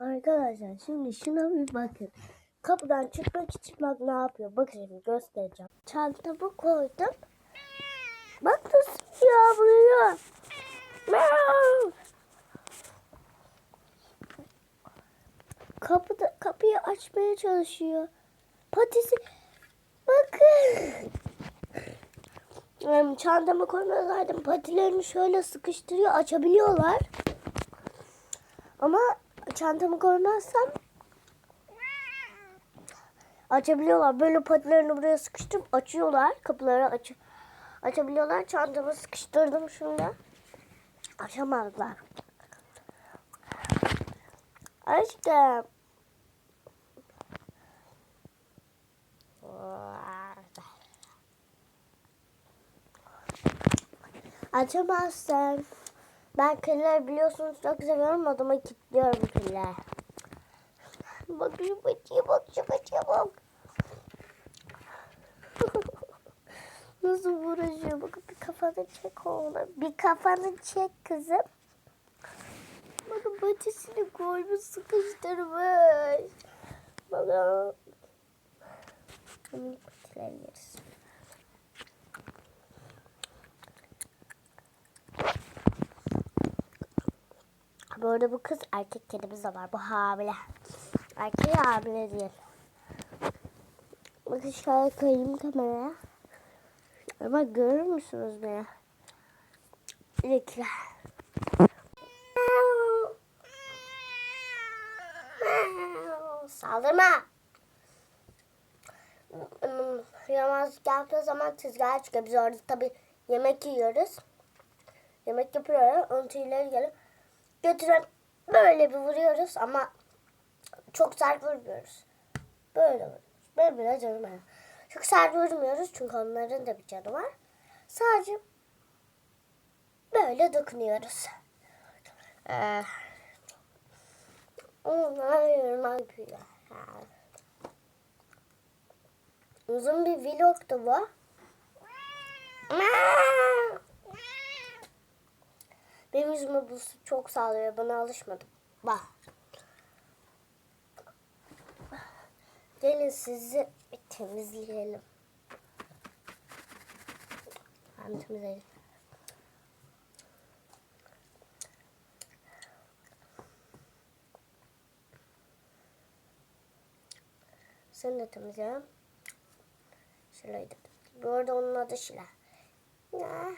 Arkadaşlar şimdi şuna bir bakın. Kapıdan çıkmak için bak ne yapıyor. Bakın şimdi göstereceğim. Çantamı koydum. Bak nasıl yavruyor. Kapıda, kapıyı açmaya çalışıyor. Patisi bakın. Em, Çantamı koymasaydım patilerini şöyle sıkıştırıyor açabiliyorlar. Ama çantamı koymazsam açabiliyorlar. Böyle patilerini buraya sıkıştırıp açıyorlar. Kapıları aç açabiliyorlar. Çantamı sıkıştırdım şimdi. Açamazlar. Aşkım. Açamazsın. Ben piller biliyorsunuz çok seviyorum odama kilitliyorum piller. Bakayım açıya bak çok açıya bak. Nasıl uğraşıyor bakın bir kafanı çek oğlum. Bir kafanı çek kızım. Bakın patisini koymuş sıkıştırmış. Bakın. Minik patiler Bu arada bu kız erkek kedimiz de var. Bu hamile. Erkeği hamile değil. Bakın şöyle koyayım kameraya. Ama görür müsünüz beni? İlkler. Saldırma. Yamazlık yaptığı zaman tezgaha çıkıyor. Biz orada tabii yemek yiyoruz. Yemek yapıyoruz. Onun tüyleri gelip götürüp böyle bir vuruyoruz ama çok sert vurmuyoruz. Böyle vuruyoruz. Böyle biraz canım var. Çok sert vurmuyoruz çünkü onların da bir canı var. Sadece böyle dokunuyoruz. Ee, onlar yürümek güzel. Uzun bir vlogtu bu. Benim yüzüme bu çok sağlıyor. Bana alışmadım. Bak. Gelin sizi bir temizleyelim. Ben temizleyelim. Seni de temizleyelim. De. Bu arada onun adı Şile. Ya.